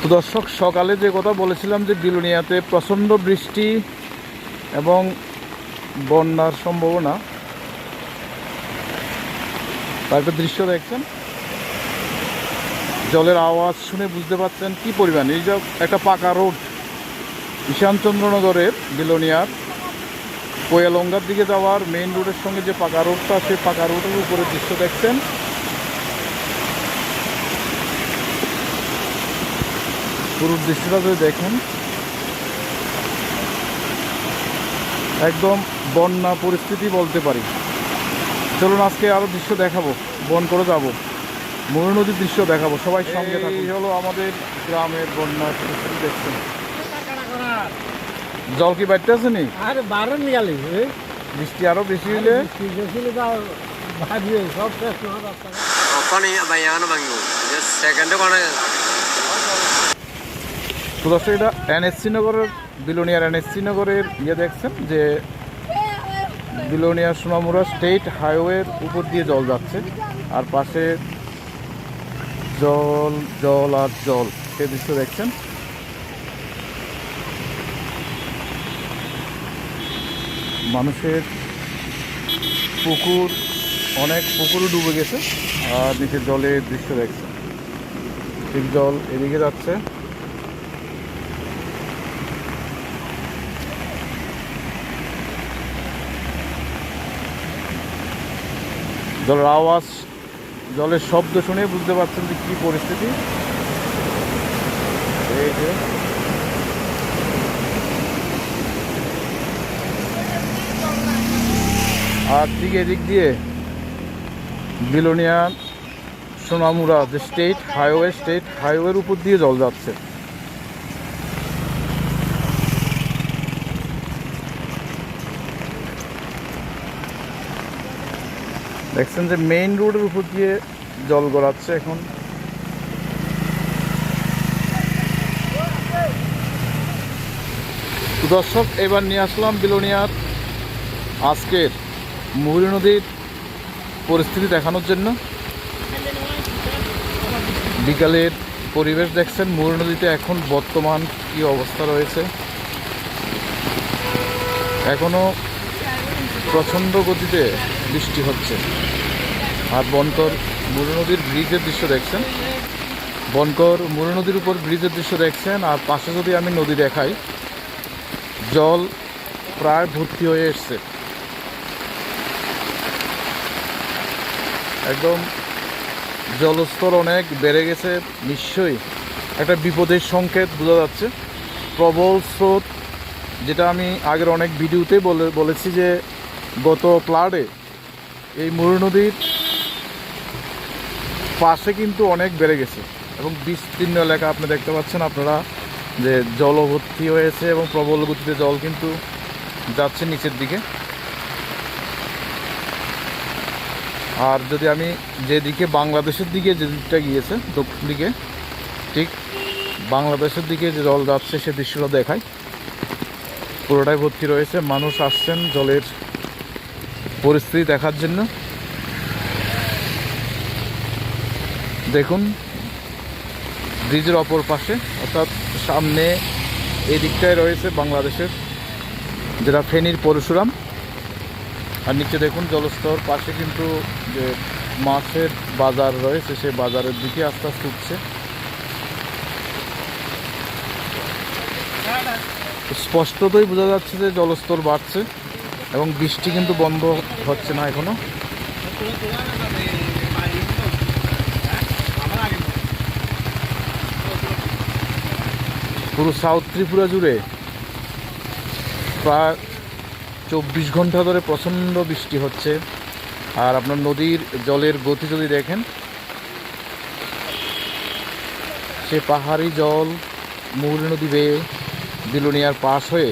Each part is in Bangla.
তো দর্শক, সকালে যে কথা বলেছিলাম যে বিলুনিয়াতে প্রচণ্ড বৃষ্টি এবং বন্যার সম্ভাবনা, তার একটা দৃশ্য দেখছেন। জলের আওয়াজ শুনে বুঝতে পারছেন কি পরিমাণ। এই যে একটা পাকা রোড ঈশানচন্দ্রনগরের বিলোনিয়ার কোয়ালঙ্গার দিকে যাওয়ার মেইন রোডের সঙ্গে যে পাকা রোডটা সেই পাকা রোডের উপরে দৃশ্য দেখছেন। পুরো দৃশ্যটা যদি দেখেন একদম বন্যা পরিস্থিতি বলতে পারি। চলুন আজকে আরও দৃশ্য দেখাবো বন করে যাব। ময়ূর নদীর দৃশ্য দেখাবো সবাই সঙ্গে থাকুন। হলো আমাদের গ্রামের বন্যার পরিস্থিতি দেখছেন। জল কি বাড়তে আছে নি? আরে বারণ গেলি বৃষ্টি আরও বেশি হলে শেষ তো দর্শক, এটা এনএসসি নগরের, বিলোনিয়ার এনএসসি নগরের ইয়ে দেখছেন যে বিলোনিয়া সোনামুড়া স্টেট হাইওয়ের উপর দিয়ে জল যাচ্ছে। আর পাশে জল জল আর জল, সে দৃশ্য দেখছেন। মানুষের পুকুর, অনেক পুকুরও ডুবে গেছে, আর নিচে জলের দৃশ্য দেখছেন। ঠিক জল এদিকে যাচ্ছে। জলের আওয়াজ, জলের শব্দ শুনে বুঝতে পারছেন যে কী পরিস্থিতি। এই যে। আর দিকে এদিক দিয়ে বিলোনিয়া, সোনামুড়া যে স্টেট হাইওয়ে স্টেট হাইওয়ের উপর দিয়ে জল যাচ্ছে। দেখছেন যে মেইন রোডের উপর দিয়ে জল গড়াচ্ছে এখন। দর্শক, এবার নিয়ে আসলাম বিলোনিয়ার আজকের মুহুরী নদীর পরিস্থিতি দেখানোর জন্য। বিকালের পরিবেশ দেখছেন, মুহুরী নদীতে এখন বর্তমান কি অবস্থা রয়েছে। এখনও প্রচণ্ড গতিতে বৃষ্টি হচ্ছে। আর বনকর মুরু নদীর ব্রিজের দৃশ্য দেখছেন। বনকর মুরু নদীর উপর ব্রিজের দৃশ্য দেখছেন আর পাশে যদি আমি নদী দেখাই, জল প্রায় ভর্তি হয়ে এসছে। একদম জলস্তর অনেক বেড়ে গেছে, নিশ্চয়ই একটা বিপদের সংকেত বোঝা যাচ্ছে। প্রবল স্রোত, যেটা আমি আগের অনেক ভিডিওতে বলে বলেছি যে গত প্লাডে এই মরু নদীর পাশে কিন্তু অনেক বেড়ে গেছে এবং বিস্তীর্ণ এলাকা আপনি দেখতে পাচ্ছেন আপনারা যে জলভর্তি হয়েছে এবং প্রবল গতিতে জল কিন্তু যাচ্ছে নিচের দিকে। আর যদি আমি যেদিকে বাংলাদেশের দিকে যে দিকটা গিয়েছে, দক্ষিণ দিকে, ঠিক বাংলাদেশের দিকে যে জল যাচ্ছে সে দৃশ্যটা দেখায় পুরোটাই ভর্তি রয়েছে, মানুষ আসছেন জলের পরিস্থিতি দেখার জন্য। দেখুন, ব্রিজের অপর পাশে, অর্থাৎ সামনে এই দিকটায় রয়েছে বাংলাদেশের যেটা ফেনীর পরশুরাম। আর নিচে দেখুন, জলস্তর পাশে কিন্তু যে মাছের বাজার রয়েছে, সেই বাজারের দিকে আস্তে আস্তে উঠছে। স্পষ্টতই বোঝা যাচ্ছে যে জলস্তর বাড়ছে। এবং বৃষ্টি কিন্তু বন্ধ হচ্ছে না এখনও। পুরো সাউথ ত্রিপুরা জুড়ে প্রায় চব্বিশ ঘণ্টা ধরে প্রচণ্ড বৃষ্টি হচ্ছে। আর আপনার নদীর জলের গতি যদি দেখেন, সে পাহাড়ি জল মৌল নদী বেয়ে বিলোনিয়ার পাশ হয়ে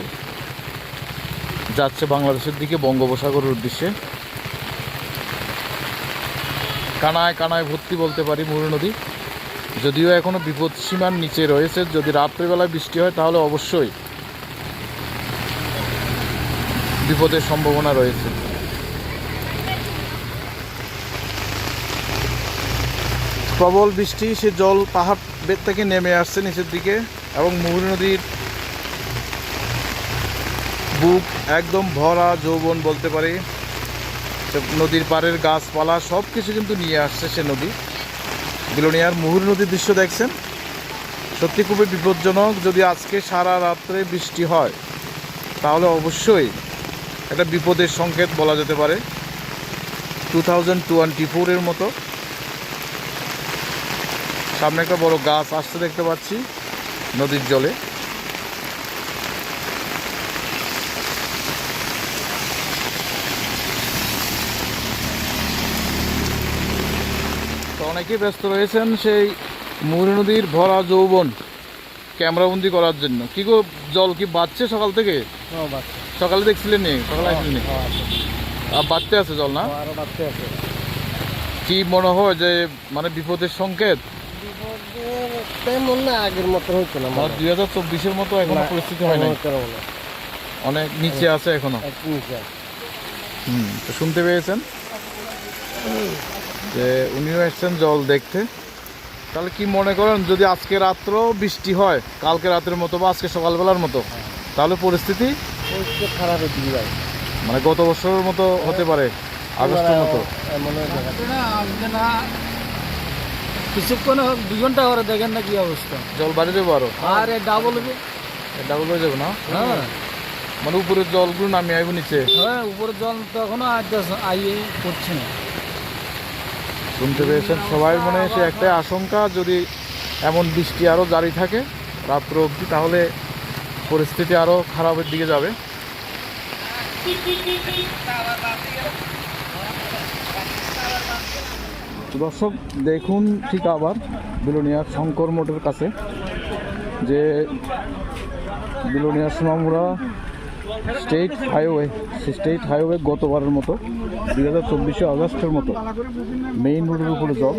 যাচ্ছে বাংলাদেশের দিকে বঙ্গোপসাগরের উদ্দেশ্যে। কানায় কানায় ভর্তি বলতে পারি মৌল নদী। যদিও এখনও বিপদ সীমার নিচে রয়েছে, যদি রাত্রিবেলায় বৃষ্টি হয় তাহলে অবশ্যই বিপদের সম্ভাবনা রয়েছে। প্রবল বৃষ্টি, সে জল পাহাড় বেদ থেকে নেমে আসছে নিচের দিকে এবং মুহুরী নদীর বুক একদম ভরা যৌবন বলতে পারি। নদীর পাড়ের গাছপালা সব কিছু কিন্তু নিয়ে আসছে সে নদী। বিলোনিয়ার মুহুর নদীর দৃশ্য দেখছেন? সত্যি খুবই বিপজ্জনক যদি আজকে সারা রাত্রে বৃষ্টি হয়, তাহলে অবশ্যই একটা বিপদের সংকেত বলা যেতে পারে। টু থাউজেন্ড টোয়েন্টি ফোরের মতো। সামনে একটা বড় গাছ আসতে দেখতে পাচ্ছি নদীর জলে। তো অনেকেই ব্যস্ত রয়েছেন সেই মুহুরী নদীর ভরা যৌবন ক্যামেরাবন্দি করার জন্য। কি গো জল কি বাড়ছে সকাল থেকে? হ্যাঁ সকালে দেখছিলেন নি? সকালে আসলেন আর বাড়তে আছে জল না? কি মনে হয় যে মানে বিপদের সংকেত? বিপদের তেমন না আগের মতো হচ্ছে না আমার দুই হাজার চব্বিশের মতো এখনও পরিস্থিতি হয় অনেক নিচে আছে এখনও। হুম তো শুনতে পেয়েছেন? যে উনিও এসছেন জল দেখতে। তাহলে কি মনে করেন যদি আজকে রাত্র বৃষ্টি হয় কালকে রাতের মতো বা আজকে সকালবেলার মতো তাহলে পরিস্থিতি? খারাপের দিকে যায় মানে গত বছরের মতো হতে পারে আগস্টের মতো। কিছুক্ষণ দুই ঘণ্টা করে দেখেন না কি অবস্থা। জল বাড়ি যাব আরও? আর ডাবল ডাবল হয়ে যাবে না? হ্যাঁ। মানে উপরের জলগুলো নামিয়ে আইব নিচে। হ্যাঁ উপরের জল তো এখনও আইয়ে করছে না। শুনতে পেয়েছেন। সবাই মনে সে একটাই আশঙ্কা, যদি এমন বৃষ্টি আরও জারি থাকে রাত্র অবধি, তাহলে পরিস্থিতি আরও খারাপের দিকে যাবে। দর্শক, দেখুন ঠিক আবার বিলোনিয়ার শঙ্কর মোটের কাছে, যে billionaire Sonamura state highway state highway গতবারের মতো দুই হাজার চব্বিশে আগস্টের মতো মেইন রোডের উপরে জল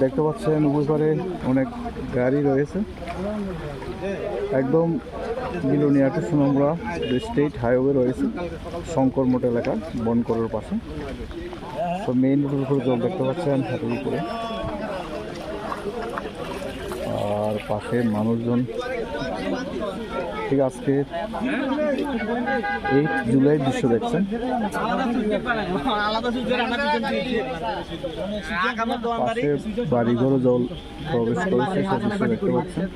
দেখতে পাচ্ছেন উভয় পারে অনেক গাড়ি রয়েছে। একদম বিলোনিয়া টু স্টেট হাইওয়ে রয়েছে, শঙ্কর মোট এলাকা, বনকরের পাশে। তো মেইন রোডের উপরে জল দেখতে পাচ্ছেন হাতের উপরে। আর পাশে মানুষজন ঠিক আজকে এইট জুলাই দৃশ্য দেখছেন। বাড়িঘরও জল প্রবেশ করেছে সে দৃশ্য দেখতে পাচ্ছেন।